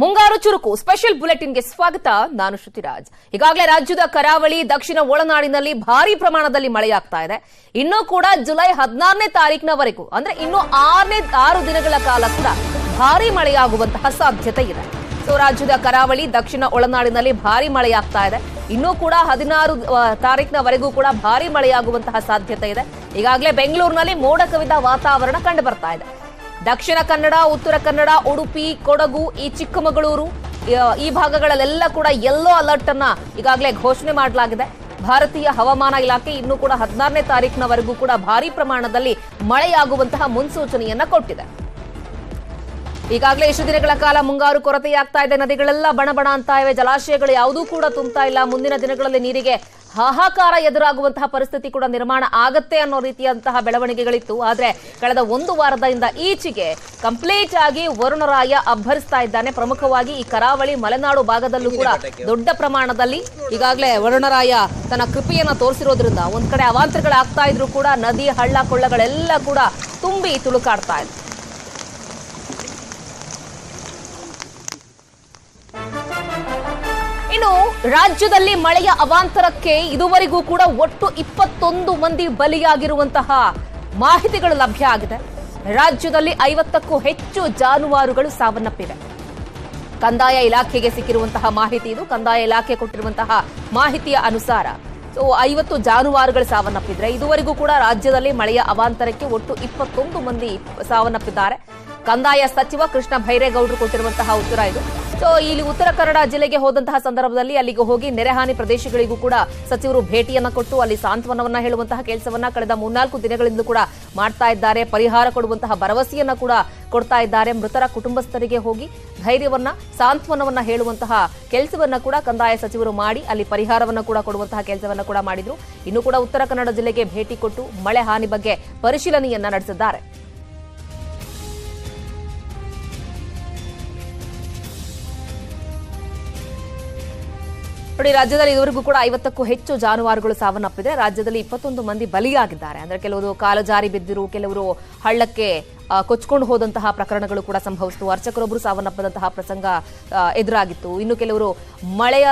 ಮುಂಗಾರು ಚುರುಕು ಸ್ಪೆಷಲ್ ಬುಲೆಟಿನ್ಗೆ ಸ್ವಾಗತ ನಾನು ಶ್ರುತಿರಾಜ್. ಈಗಾಗಲೇ ರಾಜ್ಯದ ಕರಾವಳಿ, ದಕ್ಷಿಣ ಒಳನಾಡಿನಲ್ಲಿ ಭಾರಿ ಪ್ರಮಾಣದಲ್ಲಿ ಮಳೆಯಾಗ್ತಾ ಇದೆ. ಇನ್ನೂ ಕೂಡ ಜುಲೈ ಹದಿನಾರನೇ ತಾರೀಕಿನವರೆಗೂ ಅಂದ್ರೆ ಇನ್ನು ಆರನೇ, ಆರು ದಿನಗಳ ಕಾಲ ಕೂಡ ಭಾರಿ ಮಳೆಯಾಗುವಂತಹ ಸಾಧ್ಯತೆ ಇದೆ. ಸೊ, ರಾಜ್ಯದ ಕರಾವಳಿ, ದಕ್ಷಿಣ ಒಳನಾಡಿನಲ್ಲಿ ಭಾರಿ ಮಳೆಯಾಗ್ತಾ ಇದೆ. ಇನ್ನೂ ಕೂಡ ಹದಿನಾರು ತಾರೀಕಿನವರೆಗೂ ಕೂಡ ಭಾರಿ ಮಳೆಯಾಗುವಂತಹ ಸಾಧ್ಯತೆ ಇದೆ. ಈಗಾಗಲೇ ಬೆಂಗಳೂರಿನಲ್ಲಿ ಮೋಡ ಕವಿದ ವಾತಾವರಣ ಕಂಡು ಬರ್ತಾ ಇದೆ. ದಕ್ಷಿಣ ಕನ್ನಡ, ಉತ್ತರ ಕನ್ನಡ, ಉಡುಪಿ, ಕೊಡಗು, ಈ ಚಿಕ್ಕಮಗಳೂರು ಈ ಭಾಗಗಳಲ್ಲೆಲ್ಲ ಕೂಡ ಎಲ್ಲೋ ಅಲರ್ಟ್ ಅನ್ನ ಈಗಾಗಲೇ ಘೋಷಣೆ ಮಾಡಲಾಗಿದೆ. ಭಾರತೀಯ ಹವಾಮಾನ ಇಲಾಖೆ ಇನ್ನೂ ಕೂಡ ಹದಿನಾರನೇ ತಾರೀಕಿನವರೆಗೂ ಕೂಡ ಭಾರಿ ಪ್ರಮಾಣದಲ್ಲಿ ಮಳೆಯಾಗುವಂತಹ ಮುನ್ಸೂಚನೆಯನ್ನ ಕೊಟ್ಟಿದೆ. ಈಗಾಗಲೇ ಇಷ್ಟು ದಿನಗಳ ಕಾಲ ಮುಂಗಾರು ಕೊರತೆಯಾಗ್ತಾ ಇದೆ. ನದಿಗಳೆಲ್ಲ ಬಣಬಣ ಅಂತ ಇವೆ. ಜಲಾಶಯಗಳು ಯಾವುದೂ ಕೂಡ ತುಂಬ್ತಾ ಇಲ್ಲ. ಮುಂದಿನ ದಿನಗಳಲ್ಲಿ ನೀರಿಗೆ ಹಾಹಾಕಾರ ಎದುರಾಗುವಂತಹ ಪರಿಸ್ಥಿತಿ ಕೂಡ ನಿರ್ಮಾಣ ಆಗತ್ತೆ ಅನ್ನೋ ರೀತಿಯಂತಹ ಬೆಳವಣಿಗೆಗಳಿತ್ತು. ಆದ್ರೆ ಕಳೆದ ಒಂದು ವಾರದಿಂದ ಈಚೆಗೆ ಕಂಪ್ಲೀಟ್ ಆಗಿ ವರುಣರಾಯ ಅಬ್ಬರಿಸ್ತಾ ಇದ್ದಾನೆ. ಪ್ರಮುಖವಾಗಿ ಈ ಕರಾವಳಿ ಮಲೆನಾಡು ಭಾಗದಲ್ಲೂ ಕೂಡ ದೊಡ್ಡ ಪ್ರಮಾಣದಲ್ಲಿ ಈಗಾಗಲೇ ವರುಣರಾಯ ತನ್ನ ಕೃಪೆಯನ್ನು ತೋರಿಸಿರೋದ್ರಿಂದ ಒಂದ್ ಕಡೆ ಅವಾಂತರಗಳಾಗ್ತಾ ಇದ್ರು ಕೂಡ ನದಿ, ಹಳ್ಳ, ಕೊಳ್ಳಗಳೆಲ್ಲ ಕೂಡ ತುಂಬಿ ತುಳುಕಾಡ್ತಾ ಇದೆ. ರಾಜ್ಯದಲ್ಲಿ ಮಳೆಯ ಅವಾಂತರಕ್ಕೆ ಇದುವರೆಗೂ ಕೂಡ ಒಟ್ಟು ಇಪ್ಪತ್ತೊಂದು ಮಂದಿ ಬಲಿಯಾಗಿರುವಂತಹ ಮಾಹಿತಿಗಳು ಲಭ್ಯ ಆಗಿದೆ. ರಾಜ್ಯದಲ್ಲಿ ಐವತ್ತಕ್ಕೂ ಹೆಚ್ಚು ಜಾನುವಾರುಗಳು ಸಾವನ್ನಪ್ಪಿವೆ. ಕಂದಾಯ ಇಲಾಖೆಗೆ ಸಿಕ್ಕಿರುವಂತಹ ಮಾಹಿತಿ ಇದು. ಕಂದಾಯ ಇಲಾಖೆ ಕೊಟ್ಟಿರುವಂತಹ ಮಾಹಿತಿಯ ಅನುಸಾರ ಸೊ, ಐವತ್ತು ಜಾನುವಾರುಗಳು ಸಾವನ್ನಪ್ಪಿದ್ರೆ, ಇದುವರೆಗೂ ಕೂಡ ರಾಜ್ಯದಲ್ಲಿ ಮಳೆಯ ಅವಾಂತರಕ್ಕೆ ಒಟ್ಟು ಇಪ್ಪತ್ತೊಂದು ಮಂದಿ ಸಾವನ್ನಪ್ಪಿದ್ದಾರೆ. ಕಂದಾಯ ಸಚಿವ ಕೃಷ್ಣ ಭೈರೇಗೌಡರು ಕೊಟ್ಟಿರುವಂತಹ ಉತ್ತರ ಇದು. ಸೊ ಇಲ್ಲಿ ಉತ್ತರ ಕನ್ನಡ ಜಿಲ್ಲೆಗೆ ಹೋದಂತಹ ಸಂದರ್ಭದಲ್ಲಿ ಅಲ್ಲಿಗೆ ಹೋಗಿ ನೆರೆಹಾನಿ ಪ್ರದೇಶಗಳಿಗೂ ಕೂಡ ಸಚಿವರು ಭೇಟಿಯನ್ನ ಕೊಟ್ಟು ಅಲ್ಲಿ ಸಾಂತ್ವನವನ್ನ ಹೇಳುವಂತಹ ಕೆಲಸವನ್ನ ಕಳೆದ ಮೂರ್ನಾಲ್ಕು ದಿನಗಳಿಂದ ಕೂಡ ಮಾಡ್ತಾ ಇದ್ದಾರೆ. ಪರಿಹಾರ ಕೊಡುವಂತಹ ಭರವಸೆಯನ್ನ ಕೂಡ ಕೊಡ್ತಾ ಇದ್ದಾರೆ. ಮೃತರ ಕುಟುಂಬಸ್ಥರಿಗೆ ಹೋಗಿ ಧೈರ್ಯವನ್ನ, ಸಾಂತ್ವನವನ್ನ ಹೇಳುವಂತಹ ಕೆಲಸವನ್ನ ಕೂಡ ಕಂದಾಯ ಸಚಿವರು ಮಾಡಿ ಅಲ್ಲಿ ಪರಿಹಾರವನ್ನ ಕೂಡ ಕೊಡುವಂತಹ ಕೆಲಸವನ್ನ ಕೂಡ ಮಾಡಿದ್ರು. ಇನ್ನು ಕೂಡ ಉತ್ತರ ಕನ್ನಡ ಜಿಲ್ಲೆಗೆ ಭೇಟಿ ಕೊಟ್ಟು ಮಳೆ ಹಾನಿ ಬಗ್ಗೆ ಪರಿಶೀಲನೆಯನ್ನ ನಡೆಸಿದ್ದಾರೆ. ನೋಡಿ, ರಾಜ್ಯದಲ್ಲಿ ಇದುವರೆಗೂ ಕೂಡ ಐವತ್ತಕ್ಕೂ ಹೆಚ್ಚು ಜಾನುವಾರುಗಳು ಸಾವನ್ನಪ್ಪಿದೆ. ರಾಜ್ಯದಲ್ಲಿ ಇಪ್ಪತ್ತೊಂದು ಮಂದಿ ಬಲಿಯಾಗಿದ್ದಾರೆ. ಅಂದ್ರೆ ಕೆಲವರು ಕಾಲು ಜಾರಿ ಬಿದ್ದಿರು, ಕೆಲವರು ಹಳ್ಳಕ್ಕೆ ಕೊಚ್ಕೊಂಡು ಹೋದಂತಹ ಪ್ರಕರಣಗಳು ಕೂಡ ಸಂಭವಿಸಿತು. ಅರ್ಚಕರೊಬ್ಬರು ಸಾವನ್ನಪ್ಪದಂತಹ ಪ್ರಸಂಗ ಎದುರಾಗಿತ್ತು. ಇನ್ನು ಕೆಲವರು ಮಳೆಯ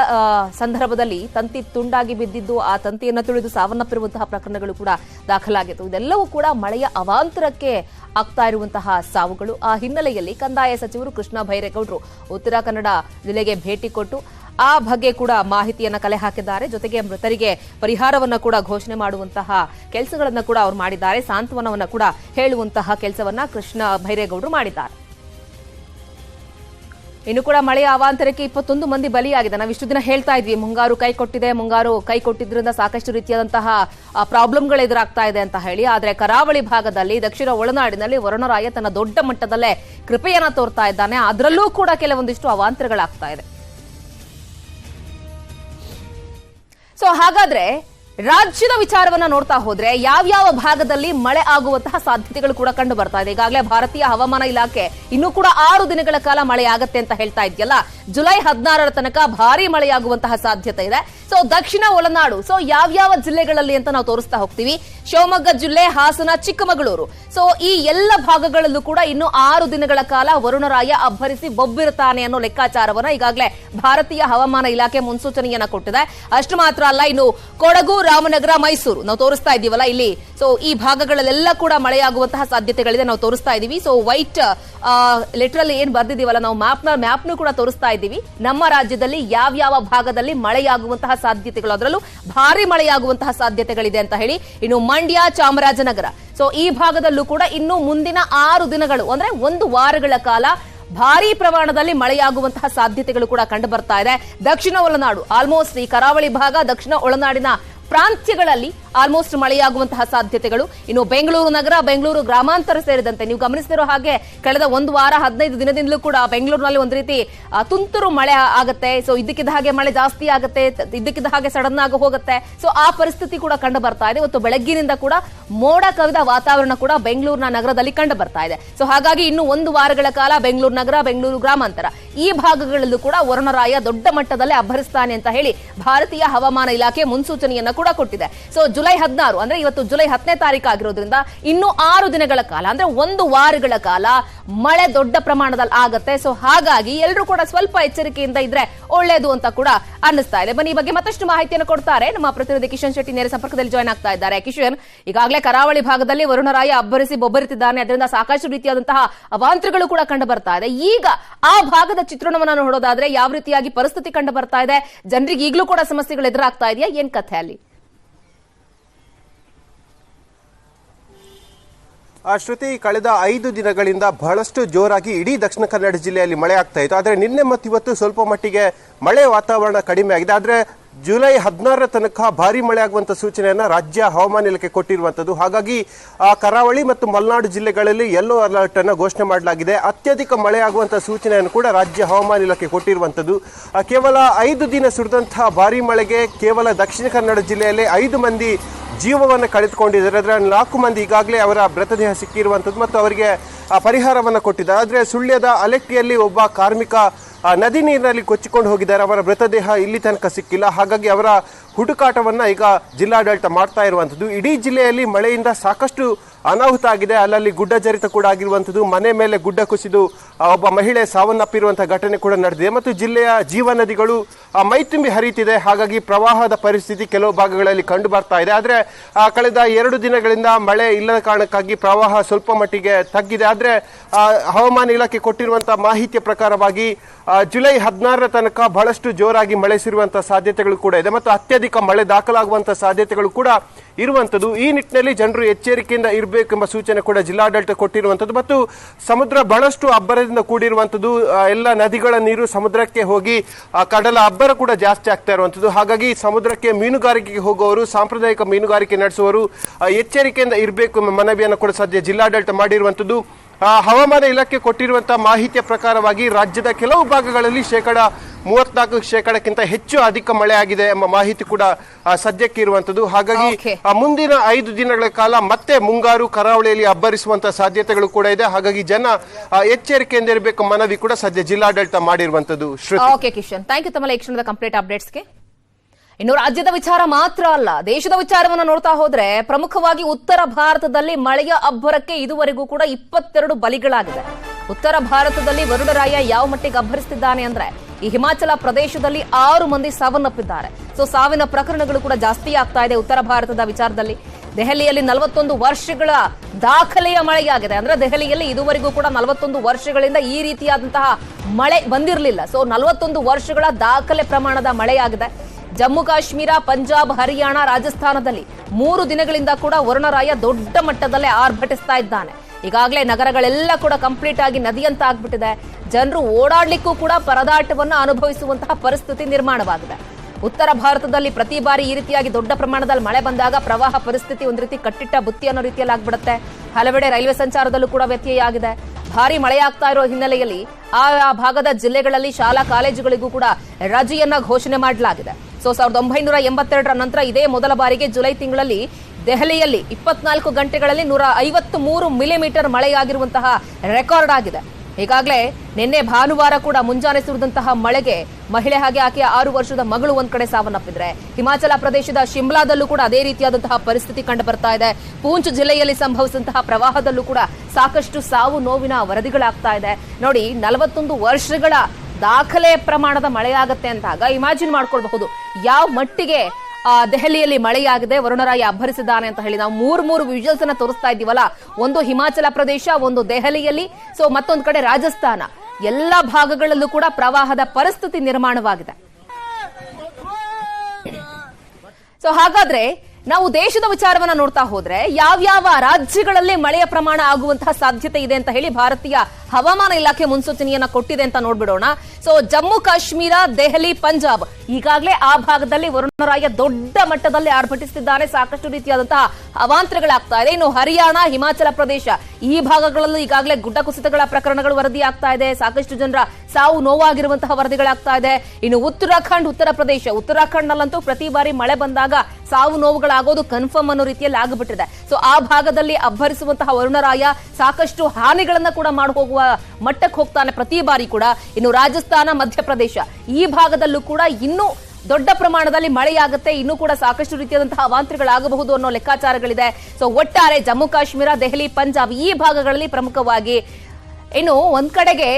ಸಂದರ್ಭದಲ್ಲಿ ತಂತಿ ತುಂಡಾಗಿ ಬಿದ್ದಿದ್ದು, ಆ ತಂತಿಯನ್ನು ತುಳಿದು ಸಾವನ್ನಪ್ಪಿರುವಂತಹ ಪ್ರಕರಣಗಳು ಕೂಡ ದಾಖಲಾಗಿತ್ತು. ಇದೆಲ್ಲವೂ ಕೂಡ ಮಳೆಯ ಅವಾಂತರಕ್ಕೆ ಆಗ್ತಾ ಇರುವಂತಹ ಸಾವುಗಳು. ಆ ಹಿನ್ನೆಲೆಯಲ್ಲಿ ಕಂದಾಯ ಸಚಿವರು ಕೃಷ್ಣ ಭೈರೇಗೌಡರು ಉತ್ತರ ಕನ್ನಡ ಜಿಲ್ಲೆಗೆ ಭೇಟಿ ಕೊಟ್ಟು ಆ ಬಗ್ಗೆ ಕೂಡ ಮಾಹಿತಿಯನ್ನ ಕಲೆ ಹಾಕಿದ್ದಾರೆ. ಜೊತೆಗೆ ಮೃತರಿಗೆ ಪರಿಹಾರವನ್ನ ಕೂಡ ಘೋಷಣೆ ಮಾಡುವಂತಹ ಕೆಲಸಗಳನ್ನ ಕೂಡ ಅವರು ಮಾಡಿದ್ದಾರೆ. ಸಾಂತ್ವನವನ್ನ ಕೂಡ ಹೇಳುವಂತಹ ಕೆಲಸವನ್ನ ಕೃಷ್ಣ ಭೈರೇಗೌಡರು ಮಾಡಿದ್ದಾರೆ. ಇನ್ನು ಕೂಡ ಮಳೆಯ ಅವಾಂತರಕ್ಕೆ ಇಪ್ಪತ್ತೊಂದು ಮಂದಿ ಬಲಿಯಾಗಿದೆ ನಾವು ಇಷ್ಟು ದಿನ ಹೇಳ್ತಾ ಇದ್ವಿ, ಮುಂಗಾರು ಕೈ ಕೊಟ್ಟಿದೆ, ಮುಂಗಾರು ಕೈ ಕೊಟ್ಟಿದ್ರಿಂದ ಸಾಕಷ್ಟು ರೀತಿಯಾದಂತಹ ಪ್ರಾಬ್ಲಮ್ಗಳು ಎದುರಾಗ್ತಾ ಇದೆ ಅಂತ ಹೇಳಿ. ಆದರೆ ಕರಾವಳಿ ಭಾಗದಲ್ಲಿ, ದಕ್ಷಿಣ ಒಳನಾಡಿನಲ್ಲಿ ವರುಣರಾಯ ತನ್ನ ದೊಡ್ಡ ಮಟ್ಟದಲ್ಲೇ ಕೃಪೆಯನ್ನ ತೋರ್ತಾ ಇದ್ದಾನೆ. ಅದರಲ್ಲೂ ಕೂಡ ಕೆಲವೊಂದಿಷ್ಟು ಅವಾಂತರಗಳಾಗ್ತಾ ಇದೆ. ಸೊ ಹಾಗಾದ್ರೆ ರಾಜ್ಯದ ವಿಚಾರವನ್ನ ನೋಡ್ತಾ ಹೋದ್ರೆ ಯಾವ್ಯಾವ ಭಾಗದಲ್ಲಿ ಮಳೆ ಆಗುವಂತಹ ಸಾಧ್ಯತೆಗಳು ಕೂಡ ಕಂಡು ಬರ್ತಾ ಇದೆ. ಈಗಾಗಲೇ ಭಾರತೀಯ ಹವಾಮಾನ ಇಲಾಖೆ ಇನ್ನೂ ಕೂಡ ಆರು ದಿನಗಳ ಕಾಲ ಮಳೆ ಆಗತ್ತೆ ಅಂತ ಹೇಳ್ತಾ ಇದೆಯಲ್ಲ? ಜುಲೈ ಹದಿನಾರರ ತನಕ ಭಾರಿ ಮಳೆಯಾಗುವಂತಹ ಸಾಧ್ಯತೆ ಇದೆ. ಸೊ ದಕ್ಷಿಣ ಒಳನಾಡು ಸೊ ಯಾವ್ಯಾವ ಜಿಲ್ಲೆಗಳಲ್ಲಿ ಅಂತ ನಾವು ತೋರಿಸ್ತಾ ಹೋಗ್ತೀವಿ. ಶಿವಮೊಗ್ಗ ಜಿಲ್ಲೆ ಹಾಸನ, ಚಿಕ್ಕಮಗಳೂರು. ಸೊ ಈ ಎಲ್ಲ ಭಾಗಗಳಲ್ಲೂ ಕೂಡ ಇನ್ನು ಆರು ದಿನಗಳ ಕಾಲ ವರುಣರಾಯ ಅಬ್ಬರಿಸಿ ಬೊಬ್ಬಿರುತ್ತಾನೆ ಅನ್ನೋ ಲೆಕ್ಕಾಚಾರವನ್ನು ಈಗಾಗಲೇ ಭಾರತೀಯ ಹವಾಮಾನ ಇಲಾಖೆ ಮುನ್ಸೂಚನೆಯನ್ನ ಕೊಟ್ಟಿದೆ. ಅಷ್ಟು ಮಾತ್ರ ಅಲ್ಲ, ಇನ್ನು ಕೊಡಗು, ರಾಮನಗರ, ಮೈಸೂರು. ನಾವು ತೋರಿಸ್ತಾ ಇದ್ದೀವಲ್ಲ, ಇಲ್ಲಿ ಸೊ ಈ ಭಾಗಗಳಲ್ಲೆಲ್ಲ ಕೂಡ ಮಳೆಯಾಗುವಂತಹ ಸಾಧ್ಯತೆಗಳಿದೆ ನಾವು ತೋರಿಸ್ತಾ ಇದೀವಿ ಸೊ ವೈಟ್ ಲೆಟರ್ ಏನ್ ಬರ್ದಿದೀವಲ್ಲ ನಾವು ಮ್ಯಾಪ್ನ ಮ್ಯಾಪ್ ನು ಕೂಡ ತೋರಿಸ್ತಾ ಇದ್ದೀವಿ. ನಮ್ಮ ರಾಜ್ಯದಲ್ಲಿ ಯಾವ ಯಾವ ಭಾಗದಲ್ಲಿ ಮಳೆಯಾಗುವಂತಹ ಸಾಧ್ಯತೆಗಳು, ಅದರಲ್ಲೂ ಭಾರಿ ಮಳೆಯಾಗುವಂತಹ ಸಾಧ್ಯತೆಗಳಿದೆ ಅಂತ ಹೇಳಿ ಇನ್ನು ಮಂಡ್ಯ, ಚಾಮರಾಜನಗರ. ಸೊ ಈ ಭಾಗದಲ್ಲೂ ಕೂಡ ಇನ್ನು ಮುಂದಿನ ಆರು ದಿನಗಳು, ಅಂದ್ರೆ ಒಂದು ವಾರಗಳ ಕಾಲ ಭಾರಿ ಪ್ರಮಾಣದಲ್ಲಿ ಮಳೆಯಾಗುವಂತಹ ಸಾಧ್ಯತೆಗಳು ಕೂಡ ಕಂಡು ಬರ್ತಾ ಇದೆ. ದಕ್ಷಿಣ ಒಳನಾಡು ಆಲ್ಮೋಸ್ಟ್ ಈ ಕರಾವಳಿ ಭಾಗ, ದಕ್ಷಿಣ ಒಳನಾಡಿನ ಪ್ರಾಂತ್ಯಗಳಲ್ಲಿ ಆಲ್ಮೋಸ್ಟ್ ಮಳೆಯಾಗುವಂತಹ ಸಾಧ್ಯತೆಗಳು. ಇನ್ನು ಬೆಂಗಳೂರು ನಗರ, ಬೆಂಗಳೂರು ಗ್ರಾಮಾಂತರ ಸೇರಿದಂತೆ ನೀವು ಗಮನಿಸ್ತಿರೋ ಹಾಗೆ ಕಳೆದ ಒಂದು ವಾರ, ಹದಿನೈದು ದಿನದಿಂದಲೂ ಕೂಡ ಬೆಂಗಳೂರಿನಲ್ಲಿ ಒಂದು ರೀತಿ ತುಂತುರು ಮಳೆ ಆಗುತ್ತೆ. ಸೊ ಇದಕ್ಕಿದ್ದ ಹಾಗೆ ಮಳೆ ಜಾಸ್ತಿ ಆಗುತ್ತೆ ಇದಕ್ಕಿದ್ದ ಹಾಗೆ ಸಡನ್ ಆಗಿ ಹೋಗುತ್ತೆ. ಸೊ ಆ ಪರಿಸ್ಥಿತಿ ಕೂಡ ಕಂಡು ಬರ್ತಾ ಇದೆ. ಮತ್ತು ಬೆಳಗ್ಗಿನಿಂದ ಕೂಡ ಮೋಡ ಕವಿದ ವಾತಾವರಣ ಕೂಡ ಬೆಂಗಳೂರಿನ ನಗರದಲ್ಲಿ ಕಂಡು ಬರ್ತಾ ಇದೆ. ಸೊ ಹಾಗಾಗಿ ಇನ್ನು ಒಂದು ವಾರಗಳ ಕಾಲ ಬೆಂಗಳೂರು ನಗರ, ಬೆಂಗಳೂರು ಗ್ರಾಮಾಂತರ. ಈ ಭಾಗಗಳಲ್ಲೂ ಕೂಡ ವರುಣರಾಯ ದೊಡ್ಡ ಮಟ್ಟದಲ್ಲಿ ಅಬ್ಬರಿಸ್ತಾನೆ ಅಂತ ಹೇಳಿ ಭಾರತೀಯ ಹವಾಮಾನ ಇಲಾಖೆ ಮುನ್ಸೂಚನೆಯನ್ನ ಕೂಡ ಕೊಟ್ಟಿದೆ. ಸೊ ಜುಲೈ ಜುಲೈ ಹದಿನಾರು, ಅಂದ್ರೆ ಇವತ್ತು ಜುಲೈ ಹತ್ತನೇ ತಾರೀಕು ಆಗಿರೋದ್ರಿಂದ ಇನ್ನು ಆರು ದಿನಗಳ ಕಾಲ, ಅಂದ್ರೆ ಒಂದು ವಾರಗಳ ಕಾಲ ಮಳೆ ದೊಡ್ಡ ಪ್ರಮಾಣದಲ್ಲಿ ಆಗತ್ತೆ. ಸೊ ಹಾಗಾಗಿ ಎಲ್ಲರೂ ಕೂಡ ಸ್ವಲ್ಪ ಎಚ್ಚರಿಕೆಯಿಂದ ಇದ್ರೆ ಒಳ್ಳೇದು ಅಂತ ಕೂಡ ಅನ್ನಿಸ್ತಾ ಇದೆ. ಬನ್ನಿ, ಈ ಬಗ್ಗೆ ಮತ್ತಷ್ಟು ಮಾಹಿತಿಯನ್ನು ಕೊಡ್ತಾರೆ ನಮ್ಮ ಪ್ರತಿನಿಧಿ ಕಿಶನ್ ಶೆಟ್ಟಿ ನೇರ ಸಂಪರ್ಕದಲ್ಲಿ ಜಾಯ್ನ್ ಆಗ್ತಾ ಇದ್ದಾರೆ. ಕಿಶನ್, ಈಗಾಗಲೇ ಕರಾವಳಿ ಭಾಗದಲ್ಲಿ ವರುಣರಾಯ ಅಬ್ಬರಿಸಿ ಬೊಬ್ಬರಿತಿದ್ದಾನೆ ಅದರಿಂದ ಸಾಕಷ್ಟು ರೀತಿಯಾದಂತಹ ಅವಾಂತರಗಳು ಕೂಡ ಕಂಡು ಬರ್ತಾ ಇದೆ. ಈಗ ಆ ಭಾಗದ ಚಿತ್ರಣವನ್ನು ನೋಡೋದಾದ್ರೆ ಯಾವ ರೀತಿಯಾಗಿ ಪರಿಸ್ಥಿತಿ ಕಂಡು ಬರ್ತಾ ಇದೆ? ಜನರಿಗೆ ಈಗಲೂ ಕೂಡ ಸಮಸ್ಯೆಗಳು ಎದುರಾಗ್ತಾ ಇದೆಯಾ? ಏನ್ ಕಥೆ ಅಲ್ಲಿ? ಶ್ರುತಿ ಕಳೆದ ಐದು ದಿನಗಳಿಂದ ಬಹಳಷ್ಟು ಜೋರಾಗಿ ಇಡೀ ದಕ್ಷಿಣ ಕನ್ನಡ ಜಿಲ್ಲೆಯಲ್ಲಿ ಮಳೆ ಆಗ್ತಾ ಇತ್ತು. ಆದರೆ ನಿನ್ನೆ ಮತ್ತು ಇವತ್ತು ಸ್ವಲ್ಪ ಮಟ್ಟಿಗೆ ಮಳೆ ವಾತಾವರಣ ಕಡಿಮೆ ಆಗಿದೆ. ಆದರೆ ಜುಲೈ ಹದಿನಾರರ ತನಕ ಭಾರಿ ಮಳೆ ಆಗುವಂಥ ಸೂಚನೆಯನ್ನು ರಾಜ್ಯ ಹವಾಮಾನ ಇಲಾಖೆ ಕೊಟ್ಟಿರುವಂಥದ್ದು ಹಾಗಾಗಿ ಕರಾವಳಿ ಮತ್ತು ಮಲೆನಾಡು ಜಿಲ್ಲೆಗಳಲ್ಲಿ ಯೆಲ್ಲೋ ಅಲರ್ಟ್ ಅನ್ನು ಘೋಷಣೆ ಮಾಡಲಾಗಿದೆ. ಅತ್ಯಧಿಕ ಮಳೆ ಆಗುವಂಥ ಸೂಚನೆಯನ್ನು ಕೂಡ ರಾಜ್ಯ ಹವಾಮಾನ ಇಲಾಖೆ ಕೊಟ್ಟಿರುವಂಥದ್ದು ಕೇವಲ ಐದು ದಿನ ಸುರಿದಂತಹ ಭಾರಿ ಮಳೆಗೆ ಕೇವಲ ದಕ್ಷಿಣ ಕನ್ನಡ ಜಿಲ್ಲೆಯಲ್ಲಿ ಐದು ಮಂದಿ ಜೀವವನ್ನು ಕಳೆದುಕೊಂಡಿದ್ದಾರೆ. ಅದರ ನಾಲ್ಕು ಮಂದಿ ಈಗಾಗಲೇ ಅವರ ಮೃತದೇಹ ಸಿಕ್ಕಿರುವಂಥದ್ದು ಮತ್ತು ಅವರಿಗೆ ಪರಿಹಾರವನ್ನು ಕೊಟ್ಟಿದ್ದಾರೆ. ಆದರೆ ಸುಳ್ಯದ ಅಲೆಕ್ಕಿಯಲ್ಲಿ ಒಬ್ಬ ಕಾರ್ಮಿಕ ನದಿ ನೀರಿನಲ್ಲಿ ಕೊಚ್ಚಿಕೊಂಡು ಹೋಗಿದ್ದಾರೆ. ಅವರ ಮೃತದೇಹ ಇಲ್ಲಿ ತನಕ ಸಿಕ್ಕಿಲ್ಲ. ಹಾಗಾಗಿ ಅವರ ಹುಡುಕಾಟವನ್ನು ಈಗ ಜಿಲ್ಲಾಡಳಿತ ಮಾಡ್ತಾ ಇರುವಂಥದ್ದು. ಇಡೀ ಜಿಲ್ಲೆಯಲ್ಲಿ ಮಳೆಯಿಂದ ಸಾಕಷ್ಟು ಅನಾಹುತ ಆಗಿದೆ. ಅಲ್ಲಲ್ಲಿ ಗುಡ್ಡ ಜರಿತ ಕೂಡ ಆಗಿರುವಂಥದ್ದು. ಮನೆ ಮೇಲೆ ಗುಡ್ಡ ಕುಸಿದು ಒಬ್ಬ ಮಹಿಳೆ ಸಾವನ್ನಪ್ಪಿರುವಂಥ ಘಟನೆ ಕೂಡ ನಡೆದಿದೆ. ಮತ್ತು ಜಿಲ್ಲೆಯ ಜೀವ ನದಿಗಳು ಮೈತುಂಬಿ ಹರಿಯುತ್ತಿದೆ. ಹಾಗಾಗಿ ಪ್ರವಾಹದ ಪರಿಸ್ಥಿತಿ ಕೆಲವು ಭಾಗಗಳಲ್ಲಿ ಕಂಡು ಬರ್ತಾ ಇದೆ. ಆದರೆ ಕಳೆದ ಎರಡು ದಿನಗಳಿಂದ ಮಳೆ ಇಲ್ಲದ ಕಾರಣಕ್ಕಾಗಿ ಪ್ರವಾಹ ಸ್ವಲ್ಪ ಮಟ್ಟಿಗೆ ತಗ್ಗಿದೆ. ಆದರೆ ಹವಾಮಾನ ಇಲಾಖೆ ಕೊಟ್ಟಿರುವಂಥ ಮಾಹಿತಿಯ ಪ್ರಕಾರವಾಗಿ ಜುಲೈ ಹದಿನಾರರ ತನಕ ಬಹಳಷ್ಟು ಜೋರಾಗಿ ಮಳೆ ಸುರಿಯುವಂತಹ ಸಾಧ್ಯತೆಗಳು ಕೂಡ ಇದೆ. ಮತ್ತು ಅತ್ಯಧಿಕ ಮಳೆ ದಾಖಲಾಗುವಂತಹ ಸಾಧ್ಯತೆಗಳು ಕೂಡ ಇರುವಂಥದ್ದು. ಈ ನಿಟ್ಟಿನಲ್ಲಿ ಜನರು ಎಚ್ಚರಿಕೆಯಿಂದ ಇರಬೇಕೆಂಬ ಸೂಚನೆ ಕೂಡ ಜಿಲ್ಲಾಡಳಿತ ಕೊಟ್ಟಿರುವಂಥದ್ದು ಮತ್ತು ಸಮುದ್ರ ಬಹಳಷ್ಟು ಅಬ್ಬರದಿಂದ ಕೂಡಿರುವಂಥದ್ದು. ಎಲ್ಲ ನದಿಗಳ ನೀರು ಸಮುದ್ರಕ್ಕೆ ಹೋಗಿ ಕಡಲ ಅಬ್ಬರ ಕೂಡ ಜಾಸ್ತಿ ಆಗ್ತಾ ಇರುವಂಥದ್ದು. ಹಾಗಾಗಿ ಸಮುದ್ರಕ್ಕೆ ಮೀನುಗಾರಿಕೆಗೆ ಹೋಗುವವರು, ಸಾಂಪ್ರದಾಯಿಕ ಮೀನುಗಾರಿಕೆ ನಡೆಸುವವರು ಎಚ್ಚರಿಕೆಯಿಂದ ಇರಬೇಕು ಎಂಬ ಮನವಿಯನ್ನು ಕೂಡ ಸದ್ಯ ಜಿಲ್ಲಾಡಳಿತ ಮಾಡಿರುವಂಥದ್ದು. ಹವಾಮಾನ ಇಲಾಖೆ ಕೊಟ್ಟಿರುವಂತಹ ಮಾಹಿತಿಯ ಪ್ರಕಾರವಾಗಿ ರಾಜ್ಯದ ಕೆಲವು ಭಾಗಗಳಲ್ಲಿ ಶೇಕಡ ಮೂವತ್ನಾಲ್ಕು ಶೇಕಡಕ್ಕಿಂತ ಹೆಚ್ಚು ಅಧಿಕ ಮಳೆ ಆಗಿದೆ ಎಂಬ ಮಾಹಿತಿ ಕೂಡ ಸದ್ಯಕ್ಕೆ ಇರುವಂತದ್ದು. ಹಾಗಾಗಿ ಆ, ಮುಂದಿನ ಐದು ದಿನಗಳ ಕಾಲ ಮತ್ತೆ ಮುಂಗಾರು ಕರಾವಳಿಯಲ್ಲಿ ಅಬ್ಬರಿಸುವಂತಹ ಸಾಧ್ಯತೆಗಳು ಕೂಡ ಇದೆ. ಹಾಗಾಗಿ ಜನ ಎಚ್ಚರಿಕೆಯಿಂದ ಇರಬೇಕು ಮನವಿ ಕೂಡ ಸದ್ಯ ಜಿಲ್ಲಾಡಳಿತ ಮಾಡಿರುವಂತದ್ದು. ಕಿಶನ್ ಥ್ಯಾಂಕ್ ಯು ತಮ್ಮ ಈ ಕ್ಷಣದ ಕಂಪ್ಲೀಟ್ ಅಪ್ಡೇಟ್ಸ್ಗೆ ಇನ್ನು ರಾಜ್ಯದ ವಿಚಾರ ಮಾತ್ರ ಅಲ್ಲ. ದೇಶದ ವಿಚಾರವನ್ನು ನೋಡ್ತಾ ಹೋದ್ರೆ ಪ್ರಮುಖವಾಗಿ ಉತ್ತರ ಭಾರತದಲ್ಲಿ ಮಳೆಯ ಅಬ್ಬರಕ್ಕೆ ಇದುವರೆಗೂ ಕೂಡ ಇಪ್ಪತ್ತೆರಡು ಬಲಿಗಳಾಗಿದೆ ಉತ್ತರ ಭಾರತದಲ್ಲಿ ವರುಣರಾಯ ಯಾವ ಮಟ್ಟಿಗೆ ಅಬ್ಬರಿಸ್ತಿದ್ದಾನೆ ಅಂದ್ರೆ ಈ ಹಿಮಾಚಲ ಪ್ರದೇಶದಲ್ಲಿ ಆರು ಮಂದಿ ಸಾವನ್ನಪ್ಪಿದ್ದಾರೆ. ಸೊ ಸಾವಿನ ಪ್ರಕರಣಗಳು ಕೂಡ ಜಾಸ್ತಿ ಆಗ್ತಾ ಇದೆ ಉತ್ತರ ಭಾರತದ ವಿಚಾರದಲ್ಲಿ. ದೆಹಲಿಯಲ್ಲಿ ನಲವತ್ತೊಂದು ವರ್ಷಗಳ ದಾಖಲೆಯ ಮಳೆಯಾಗಿದೆ. ಅಂದ್ರೆ ದೆಹಲಿಯಲ್ಲಿ ಇದುವರೆಗೂ ಕೂಡ ನಲವತ್ತೊಂದು ವರ್ಷಗಳಿಂದ ಈ ರೀತಿಯಾದಂತಹ ಮಳೆ ಬಂದಿರಲಿಲ್ಲ. ಸೊ ನಲವತ್ತೊಂದು ವರ್ಷಗಳ ದಾಖಲೆ ಪ್ರಮಾಣದ ಮಳೆಯಾಗಿದೆ. ಜಮ್ಮು ಕಾಶ್ಮೀರ, ಪಂಜಾಬ್, ಹರಿಯಾಣ, ರಾಜಸ್ಥಾನದಲ್ಲಿ ಮೂರು ದಿನಗಳಿಂದ ಕೂಡ ವರುಣರಾಯ ದೊಡ್ಡ ಮಟ್ಟದಲ್ಲೇ ಆರ್ಭಟಿಸ್ತಾ ಇದ್ದಾನೆ. ಈಗಾಗಲೇ ನಗರಗಳೆಲ್ಲ ಕೂಡ ಕಂಪ್ಲೀಟ್ ಆಗಿ ನದಿಯಂತ ಆಗ್ಬಿಟ್ಟಿದೆ. ಜನರು ಓಡಾಡ್ಲಿಕ್ಕೂ ಕೂಡ ಪರದಾಟವನ್ನು ಅನುಭವಿಸುವಂತಹ ಪರಿಸ್ಥಿತಿ ನಿರ್ಮಾಣವಾಗಿದೆ. ಉತ್ತರ ಭಾರತದಲ್ಲಿ ಪ್ರತಿ ಬಾರಿ ಈ ರೀತಿಯಾಗಿ ದೊಡ್ಡ ಪ್ರಮಾಣದಲ್ಲಿ ಮಳೆ ಬಂದಾಗ ಪ್ರವಾಹ ಪರಿಸ್ಥಿತಿ ಒಂದು ರೀತಿ ಕಟ್ಟಿಟ್ಟ ಬುತ್ತಿ ಅನ್ನೋ ರೀತಿಯಲ್ಲಿ ಆಗ್ಬಿಡುತ್ತೆ. ಹಲವೆಡೆ ರೈಲ್ವೆ ಸಂಚಾರದಲ್ಲೂ ಕೂಡ ವ್ಯತ್ಯಯ ಆಗಿದೆ. ಭಾರಿ ಮಳೆಯಾಗ್ತಾ ಇರೋ ಹಿನ್ನೆಲೆಯಲ್ಲಿ ಆ ಭಾಗದ ಜಿಲ್ಲೆಗಳಲ್ಲಿ ಶಾಲಾ ಕಾಲೇಜುಗಳಿಗೂ ಕೂಡ ರಜೆಯನ್ನ ಘೋಷಣೆ ಮಾಡಲಾಗಿದೆ. ಸೊ ಸಾವಿರದ ಒಂಬೈನೂರ ಎಂಬತ್ತೆರಡರ ನಂತರ ಇದೇ ಮೊದಲ ಬಾರಿಗೆ ಜುಲೈ ತಿಂಗಳಲ್ಲಿ ದೆಹಲಿಯಲ್ಲಿ ಇಪ್ಪತ್ನಾಲ್ಕು ಗಂಟೆಗಳಲ್ಲಿ ನೂರ ಐವತ್ತು ಮೂರು ಮಿಲಿಮೀಟರ್ ಮಳೆಯಾಗಿರುವಂತಹ ರೆಕಾರ್ಡ್ ಆಗಿದೆ. ಈಗಾಗಲೇ ನಿನ್ನೆ ಭಾನುವಾರ ಕೂಡ ಮುಂಜಾನೆ ಸುರಿದಂತಹ ಮಳೆಗೆ ಮಹಿಳೆ ಹಾಗೆ ಆಕೆಯ ಆರು ವರ್ಷದ ಮಗಳು ಒಂದ್ ಕಡೆ ಸಾವನ್ನಪ್ಪಿದ್ರೆ. ಹಿಮಾಚಲ ಪ್ರದೇಶದ ಶಿಮ್ಲಾದಲ್ಲೂ ಕೂಡ ಅದೇ ರೀತಿಯಾದಂತಹ ಪರಿಸ್ಥಿತಿ ಕಂಡು ಬರ್ತಾ ಇದೆ. ಪೂಂಚ್ ಜಿಲ್ಲೆಯಲ್ಲಿ ಸಂಭವಿಸಿದಂತಹ ಪ್ರವಾಹದಲ್ಲೂ ಕೂಡ ಸಾಕಷ್ಟು ಸಾವು ನೋವಿನ ವರದಿಗಳಾಗ್ತಾ ಇದೆ. ನೋಡಿ, ನಲವತ್ತೊಂದು ವರ್ಷಗಳ ದಾಖಲೆ ಪ್ರಮಾಣದ ಮಳೆಯಾಗತ್ತೆ ಅಂತಾಗ ಇಮ್ಯಾಜಿನ್ ಮಾಡ್ಕೊಳ್ಬಹುದು. ಯಾವ ಮಟ್ಟಿಗೆ ದೆಹಲಿಯಲ್ಲಿ ಮಳೆಯಾಗಿದೆ ವರುಣರಾಯ ಅಬ್ಬರಿಸಿದ್ದಾನೆ ಅಂತ ಹೇಳಿ ನಾವು ಮೂರ್ ಮೂರು ವಿಜುವಲ್ಸ್ ಅನ್ನ ತೋರಿಸ್ತಾ ಇದ್ದೀವಲ್ಲ, ಒಂದು ಹಿಮಾಚಲ ಪ್ರದೇಶ, ಒಂದು ದೆಹಲಿಯಲ್ಲಿ ಸೊ ಮತ್ತೊಂದು ಕಡೆ ರಾಜಸ್ಥಾನ. ಎಲ್ಲ ಭಾಗಗಳಲ್ಲೂ ಕೂಡ ಪ್ರವಾಹದ ಪರಿಸ್ಥಿತಿ ನಿರ್ಮಾಣವಾಗಿದೆ. ಸೊ ಹಾಗಾದ್ರೆ ನಾವು ದೇಶದ ವಿಚಾರವನ್ನ ನೋಡ್ತಾ ಹೋದ್ರೆ ಯಾವ್ಯಾವ ರಾಜ್ಯಗಳಲ್ಲಿ ಮಳೆಯ ಪ್ರಮಾಣ ಆಗುವಂತಹ ಸಾಧ್ಯತೆ ಇದೆ ಅಂತ ಹೇಳಿ ಭಾರತೀಯ ಹವಾಮಾನ ಇಲಾಖೆ ಮುನ್ಸೂಚನೆಯನ್ನ ಕೊಟ್ಟಿದೆ ಅಂತ ನೋಡ್ಬಿಡೋಣ. ಸೊ ಜಮ್ಮು ಕಾಶ್ಮೀರ, ದೆಹಲಿ, ಪಂಜಾಬ್ ಈಗಾಗಲೇ ಆ ಭಾಗದಲ್ಲಿ ವರುಣರಾಯ ದೊಡ್ಡ ಮಟ್ಟದಲ್ಲಿ ಆರ್ಭಟಿಸುತ್ತಿದ್ದಾನೆ ಸಾಕಷ್ಟು ರೀತಿಯಾದಂತಹ ಅವಾಂತರಗಳಾಗ್ತಾ ಇದೆ. ಇನ್ನು ಹರಿಯಾಣ, ಹಿಮಾಚಲ ಪ್ರದೇಶ ಈ ಭಾಗಗಳಲ್ಲೂ ಈಗಾಗಲೇ ಗುಡ್ಡ ಕುಸಿತಗಳ ಪ್ರಕರಣಗಳು ವರದಿಯಾಗ್ತಾ ಇದೆ. ಸಾಕಷ್ಟು ಜನರ ಸಾವು ನೋವಾಗಿರುವಂತಹ ವರದಿಗಳಾಗ್ತಾ ಇದೆ. ಇನ್ನು ಉತ್ತರಾಖಂಡ್, ಉತ್ತರ ಪ್ರದೇಶ ಉತ್ತರಾಖಂಡ್ ನಲ್ಲಂತೂ ಪ್ರತಿ ಬಾರಿ ಮಳೆ ಬಂದಾಗ ಸಾವು ನೋವುಗಳಾಗೋದು ಕನ್ಫರ್ಮ್ ಅನ್ನೋ ರೀತಿಯಲ್ಲಿ ಆಗಿಬಿಟ್ಟಿದೆ. ಸೊ ಆ ಭಾಗದಲ್ಲಿ ಅಬ್ಬರಿಸುವಂತಹ ವರುಣರಾಯ ಸಾಕಷ್ಟು ಹಾನಿಗಳನ್ನ ಕೂಡ ಮಾಡಿ ಹೋಗುವ ಮಟ್ಟಕ್ಕೆ ಹೋಗ್ತಾನೆ ಪ್ರತಿ ಬಾರಿ ಕೂಡ. ಇನ್ನು ರಾಜಸ್ಥಾನ, ಮಧ್ಯಪ್ರದೇಶ ಈ ಭಾಗದಲ್ಲೂ ಕೂಡ ಇನ್ನೂ ದೊಡ್ಡ ಪ್ರಮಾಣದಲ್ಲಿ ಮಳೆಯಾಗುತ್ತೆ. ಇನ್ನೂ ಕೂಡ ಸಾಕಷ್ಟು ರೀತಿಯಾದಂತಹ ಅವಾಂತರಗಳಾಗಬಹುದು ಅನ್ನೋ ಲೆಕ್ಕಾಚಾರಗಳಿದೆ. ಸೊ ಒಟ್ಟಾರೆ ಜಮ್ಮು, ಕಾಶ್ಮೀರ, ದೆಹಲಿ, ಪಂಜಾಬ್ ಈ ಭಾಗಗಳಲ್ಲಿ ಪ್ರಮುಖವಾಗಿ ಇನ್ನು ಒಂದ್ ಕಡೆಗೆ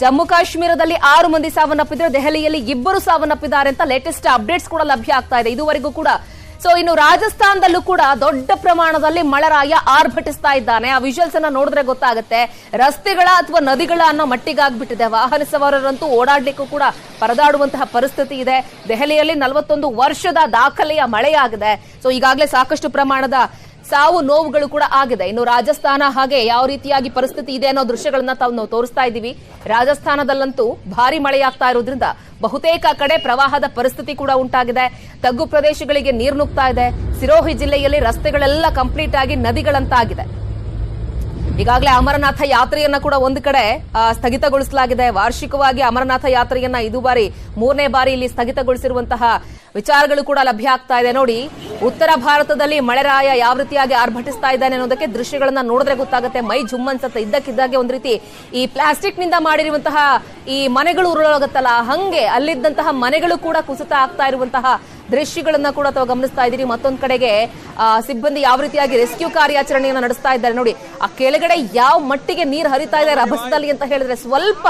ಜಮ್ಮು ಕಾಶ್ಮೀರದಲ್ಲಿ ಆರು ಮಂದಿ ಸಾವನ್ನಪ್ಪಿದ್ರೆ ದೆಹಲಿಯಲ್ಲಿ ಇಬ್ಬರು ಸಾವನ್ನಪ್ಪಿದ್ದಾರೆ ಅಂತ ಲೇಟೆಸ್ಟ್ ಅಪ್ಡೇಟ್ಸ್ ಕೂಡ ಲಭ್ಯ ಆಗ್ತಾ ಇದೆ. ಇದುವರೆಗೂ ಕೂಡ. ಸೊ ಇನ್ನು ರಾಜಸ್ಥಾನದಲ್ಲೂ ಕೂಡ ದೊಡ್ಡ ಪ್ರಮಾಣದಲ್ಲಿ ಮಳೆರಾಯ ಆರ್ಭಟಿಸ್ತಾ ಇದ್ದಾನೆ. ಆ ವಿಜುವಲ್ಸ್ ಅನ್ನ ನೋಡಿದ್ರೆ ಗೊತ್ತಾಗುತ್ತೆ. ರಸ್ತೆಗಳ ಅಥವಾ ನದಿಗಳ ಅನ್ನೋ ಮಟ್ಟಿಗಾಗ್ಬಿಟ್ಟಿದೆ. ವಾಹನ ಸವಾರರಂತೂ ಓಡಾಡ್ಲಿಕ್ಕೂ ಕೂಡ ಪರದಾಡುವಂತಹ ಪರಿಸ್ಥಿತಿ ಇದೆ. ದೆಹಲಿಯಲ್ಲಿ ನಲವತ್ತೊಂದು ವರ್ಷದ ದಾಖಲೆಯ ಮಳೆಯಾಗಿದೆ. ಸೊ ಈಗಾಗಲೇ ಸಾಕಷ್ಟು ಪ್ರಮಾಣದ ಸಾವು ನೋವುಗಳು ಕೂಡ ಆಗಿದೆ. ಇನ್ನು ರಾಜಸ್ಥಾನ ಹಾಗೆ ಯಾವ ರೀತಿಯಾಗಿ ಪರಿಸ್ಥಿತಿ ಇದೆ ಅನ್ನೋ ದೃಶ್ಯಗಳನ್ನ ತಾವು ನಾವು ತೋರಿಸ್ತಾ ಇದ್ದೀವಿ. ರಾಜಸ್ಥಾನದಲ್ಲಂತೂ ಭಾರಿ ಮಳೆಯಾಗ್ತಾ ಇರೋದ್ರಿಂದ ಬಹುತೇಕ ಕಡೆ ಪ್ರವಾಹದ ಪರಿಸ್ಥಿತಿ ಕೂಡ ಉಂಟಾಗಿದೆ. ತಗ್ಗು ಪ್ರದೇಶಗಳಿಗೆ ನೀರು ನುಗ್ತಾ ಇದೆ. ಸಿರೋಹಿ ಜಿಲ್ಲೆಯಲ್ಲಿ ರಸ್ತೆಗಳೆಲ್ಲ ಕಂಪ್ಲೀಟ್ ಆಗಿ ನದಿಗಳಂತಾಗಿದೆ. ಈಗಾಗಲೇ ಅಮರನಾಥ ಯಾತ್ರೆಯನ್ನ ಕೂಡ ಒಂದು ಕಡೆ ಸ್ಥಗಿತಗೊಳಿಸಲಾಗಿದೆ. ವಾರ್ಷಿಕವಾಗಿ ಅಮರನಾಥ ಯಾತ್ರೆಯನ್ನ ಇದು ಬಾರಿ, ಮೂರನೇ ಬಾರಿ ಇಲ್ಲಿ ಸ್ಥಗಿತಗೊಳಿಸಿರುವಂತಹ ವಿಚಾರಗಳು ಕೂಡ ಲಭ್ಯ ಆಗ್ತಾ ಇದೆ. ನೋಡಿ, ಉತ್ತರ ಭಾರತದಲ್ಲಿ ಮಳೆರಾಯ ಯಾವ ರೀತಿಯಾಗಿ ಆರ್ಭಟಿಸ್ತಾ ಇದ್ದಾನೆ ಅನ್ನೋದಕ್ಕೆ ದೃಶ್ಯಗಳನ್ನ ನೋಡಿದ್ರೆ ಗೊತ್ತಾಗುತ್ತೆ. ಮೈ ಜುಮ್ ಅನ್ಸತ್ತೆ ಇದ್ದಕ್ಕಿದ್ದಾಗೆ ಒಂದ್ ರೀತಿ ಈ ಪ್ಲಾಸ್ಟಿಕ್ನಿಂದ ಮಾಡಿರುವಂತಹ ಈ ಮನೆಗಳು ಉರುಳಾಗುತ್ತಲ್ಲ, ಹಂಗೆ ಅಲ್ಲಿದ್ದಂತಹ ಮನೆಗಳು ಕೂಡ ಕುಸಿತ ಆಗ್ತಾ ಇರುವಂತಹ ದೃಶ್ಯಗಳನ್ನ ಕೂಡ ಅಥವಾ ಗಮನಿಸ್ತಾ ಇದ್ದೀರಿ. ಮತ್ತೊಂದು ಕಡೆಗೆ ಸಿಬ್ಬಂದಿ ಯಾವ ರೀತಿಯಾಗಿ ರೆಸ್ಕ್ಯೂ ಕಾರ್ಯಾಚರಣೆಯನ್ನು ನಡೆಸ್ತಾ ಇದ್ದಾರೆ ನೋಡಿ. ಆ ಕೆಳಗಡೆ ಯಾವ ಮಟ್ಟಿಗೆ ನೀರು ಹರಿತಾ ಇದೆ ಬಸ್ನಲ್ಲಿ ಅಂತ ಹೇಳಿದ್ರೆ ಸ್ವಲ್ಪ.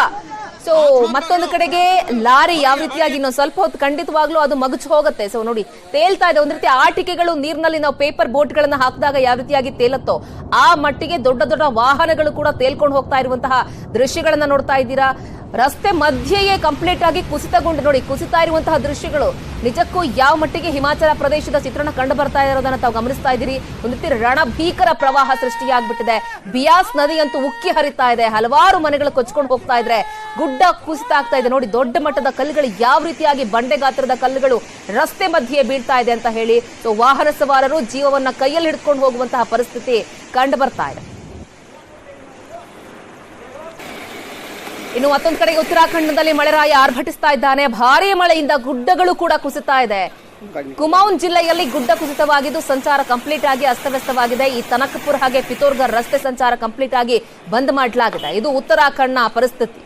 ಸೊ ಮತ್ತೊಂದು ಕಡೆಗೆ ಲಾರಿ ಯಾವ ರೀತಿಯಾಗಿ ಇನ್ನೊಂದು ಸ್ವಲ್ಪ ಹೊತ್ತು ಖಂಡಿತವಾಗ್ಲೂ ಅದು ಮಗುಚು ಹೋಗುತ್ತೆ. ಸೊ ನೋಡಿ, ತೇಲ್ತಾ ಇದೆ. ಒಂದ್ ರೀತಿ ಆಟಿಕೆಗಳು ನೀರಿನಲ್ಲಿ ನಾವು ಪೇಪರ್ ಬೋಟ್ ಗಳನ್ನ ಹಾಕಿದಾಗ ಯಾವ ರೀತಿಯಾಗಿ ತೇಲತ್ತೋ, ಆ ಮಟ್ಟಿಗೆ ದೊಡ್ಡ ದೊಡ್ಡ ವಾಹನಗಳು ಕೂಡ ತೇಲ್ಕೊಂಡು ಹೋಗ್ತಾ ಇರುವಂತಹ ದೃಶ್ಯಗಳನ್ನ ನೋಡ್ತಾ ಇದ್ದೀರಾ. ರಸ್ತೆ ಮಧ್ಯೆಯೇ ಕಂಪ್ಲೀಟ್ ಆಗಿ ಕುಸಿತಗೊಂಡು ನೋಡಿ, ಕುಸಿತಾ ಇರುವಂತಹ ದೃಶ್ಯಗಳು. ನಿಜಕ್ಕೂ ಯಾವ ಮಟ್ಟಿಗೆ ಹಿಮಾಚಲ ಪ್ರದೇಶದ ಚಿತ್ರಣ ಕಂಡು ಬರ್ತಾ ಇರೋದನ್ನ ತಾವು ಗಮನಿಸ್ತಾ ಇದ್ದೀರಿ. ಒಂದು ರೀತಿ ರಣಭೀಕರ ಪ್ರವಾಹ ಸೃಷ್ಟಿಯಾಗ್ಬಿಟ್ಟಿದೆ. ಬಿಯಾಸ್ ನದಿ ಅಂತೂ ಉಕ್ಕಿ ಹರಿತಾ ಇದೆ. ಹಲವಾರು ಮನೆಗಳು ಕೊಚ್ಕೊಂಡು ಹೋಗ್ತಾ ಇದ್ರೆ ಗುಡ್ಡ ಕುಸಿತ ಆಗ್ತಾ ಇದೆ. ನೋಡಿ, ದೊಡ್ಡ ಮಟ್ಟದ ಕಲ್ಲುಗಳು ಯಾವ ರೀತಿಯಾಗಿ ಬಂಡೆ ಗಾತ್ರದ ಕಲ್ಲುಗಳು ರಸ್ತೆ ಮಧ್ಯೆ ಬೀಳ್ತಾ ಇದೆ ಅಂತ ಹೇಳಿ. ಸೊ, ವಾಹನ ಸವಾರರು ಜೀವವನ್ನ ಕೈಯಲ್ಲಿ ಹಿಡ್ಕೊಂಡು ಹೋಗುವಂತಹ ಪರಿಸ್ಥಿತಿ ಕಂಡು ಬರ್ತಾ ಇದೆ. ಇನ್ನು ಮತ್ತೊಂದು ಕಡೆ ಉತ್ತರಾಖಂಡದಲ್ಲಿ ಮಳೆರಾಯ ಆರ್ಭಟಿಸ್ತಾ ಇದ್ದಾನೆ. ಭಾರೀ ಮಳೆಯಿಂದ ಗುಡ್ಡಗಳು ಕೂಡ ಕುಸಿತಾ ಇದೆ. ಕುಮೌನ್ ಜಿಲ್ಲೆಯಲ್ಲಿ ಗುಡ್ಡ ಕುಸಿತವಾಗಿದ್ದು ಸಂಚಾರ ಕಂಪ್ಲೀಟ್ ಆಗಿ ಅಸ್ತವ್ಯಸ್ತವಾಗಿದೆ. ಈ ತನಕಪುರ್ ಹಾಗೆ ಪಿತೋರ್ಗರ್ ರಸ್ತೆ ಸಂಚಾರ ಕಂಪ್ಲೀಟ್ ಆಗಿ ಬಂದ್ ಮಾಡಲಾಗಿದೆ. ಇದು ಉತ್ತರಾಖಂಡ್ನ ಪರಿಸ್ಥಿತಿ.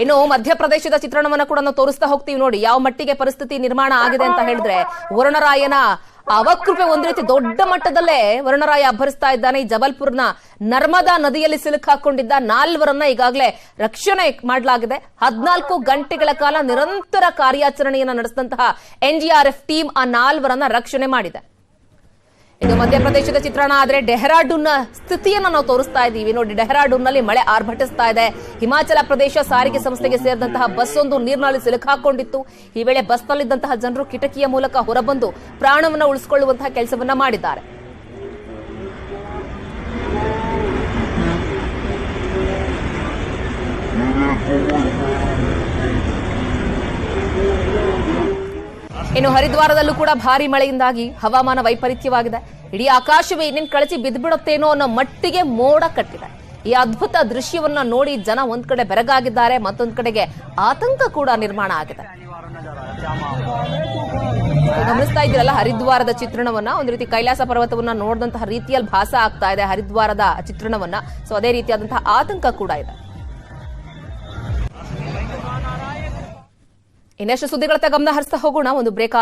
ಇನ್ನು ಮಧ್ಯಪ್ರದೇಶದ ಚಿತ್ರಣವನ್ನ ಕೂಡ ನಾವು ತೋರಿಸ್ತಾ ಹೋಗ್ತೀವಿ ನೋಡಿ. ಯಾವ ಮಟ್ಟಿಗೆ ಪರಿಸ್ಥಿತಿ ನಿರ್ಮಾಣ ಆಗಿದೆ ಅಂತ ಹೇಳಿದ್ರೆ ವರುಣರಾಯನ ಅವಕೃಪೆ ಒಂದು ರೀತಿ ದೊಡ್ಡ ಮಟ್ಟದಲ್ಲೇ ವರುಣರಾಯ ಅಭರಿಸ್ತಾ ಇದ್ದಾನೆ. ಈ ಜಬಲ್ಪುರ್ನ ನರ್ಮದಾ ನದಿಯಲ್ಲಿ ಸಿಲುಕಾಕೊಂಡಿದ್ದ ನಾಲ್ವರನ್ನ ಈಗಾಗಲೇ ರಕ್ಷಣೆ ಮಾಡಲಾಗಿದೆ. ಹದಿನಾಲ್ಕು ಗಂಟೆಗಳ ಕಾಲ ನಿರಂತರ ಕಾರ್ಯಾಚರಣೆಯನ್ನು ನಡೆಸಿದಂತಹ ಎನ್ಡಿಆರ್ಎಫ್ ಟೀಮ್ ಆ ನಾಲ್ವರನ್ನ ರಕ್ಷಣೆ ಮಾಡಿದೆ. ಇದು ಮಧ್ಯಪ್ರದೇಶದ ಚಿತ್ರಣ. ಆದರೆ ಡೆಹ್ರಾಡೂನ್ನ ಸ್ಥಿತಿಯನ್ನು ನಾವು ತೋರಿಸ್ತಾ ಇದ್ದೀವಿ. ನೋಡಿ, ಡೆಹ್ರಾಡೂನ್ನಲ್ಲಿ ಮಳೆ ಆರ್ಭಟಿಸ್ತಾ ಇದೆ. ಹಿಮಾಚಲ ಪ್ರದೇಶ ಸಾರಿಗೆ ಸಂಸ್ಥೆಗೆ ಸೇರಿದಂತಹ ಬಸ್ ಒಂದು ನೀರಿನಲ್ಲಿ ಸಿಲುಕಾಕೊಂಡಿತ್ತು ಈ ವೇಳೆ ಬಸ್ನಲ್ಲಿದ್ದಂತಹ ಜನರು ಕಿಟಕಿಯ ಮೂಲಕ ಹೊರಬಂದು ಪ್ರಾಣವನ್ನು ಉಳಿಸಿಕೊಳ್ಳುವಂತಹ ಕೆಲಸವನ್ನ ಮಾಡಿದ್ದಾರೆ. ಇನ್ನು ಹರಿದ್ವಾರದಲ್ಲೂ ಕೂಡ ಭಾರಿ ಮಳೆಯಿಂದಾಗಿ ಹವಾಮಾನ ವೈಪರೀತ್ಯವಾಗಿದೆ. ಇಡೀ ಆಕಾಶವೇ ಇನ್ನೇನು ಕಳಚಿ ಬಿದ್ದುಬಿಡುತ್ತೇನೋ ಅನ್ನೋ ಮಟ್ಟಿಗೆ ಮೋಡ ಕಟ್ಟಿದೆ. ಈ ಅದ್ಭುತ ದೃಶ್ಯವನ್ನ ನೋಡಿ ಜನ ಒಂದ್ ಕಡೆ ಬೆರಗಾಗಿದ್ದಾರೆ, ಮತ್ತೊಂದ್ ಕಡೆಗೆ ಆತಂಕ ಕೂಡ ನಿರ್ಮಾಣ ಆಗಿದೆ. ಗಮನಿಸ್ತಾ ಇದ್ದೀರಲ್ಲ, ಹರಿದ್ವಾರದ ಚಿತ್ರಣವನ್ನ. ಒಂದು ರೀತಿ ಕೈಲಾಸ ಪರ್ವತವನ್ನ ನೋಡಿದಂತಹ ರೀತಿಯಲ್ಲಿ ಭಾಸ ಆಗ್ತಾ ಇದೆ ಹರಿದ್ವಾರದ ಚಿತ್ರಣವನ್ನ. ಸೊ ಅದೇ ರೀತಿಯಾದಂತಹ ಆತಂಕ ಕೂಡ ಇದೆ. ಇನ್ನಷ್ಟು ಸುದ್ದಿಗಳತ್ತ ಗಮನ ಹರಿಸ್ತಾ ಹೋಗೋಣ. ಒಂದು ಬ್ರೇಕ್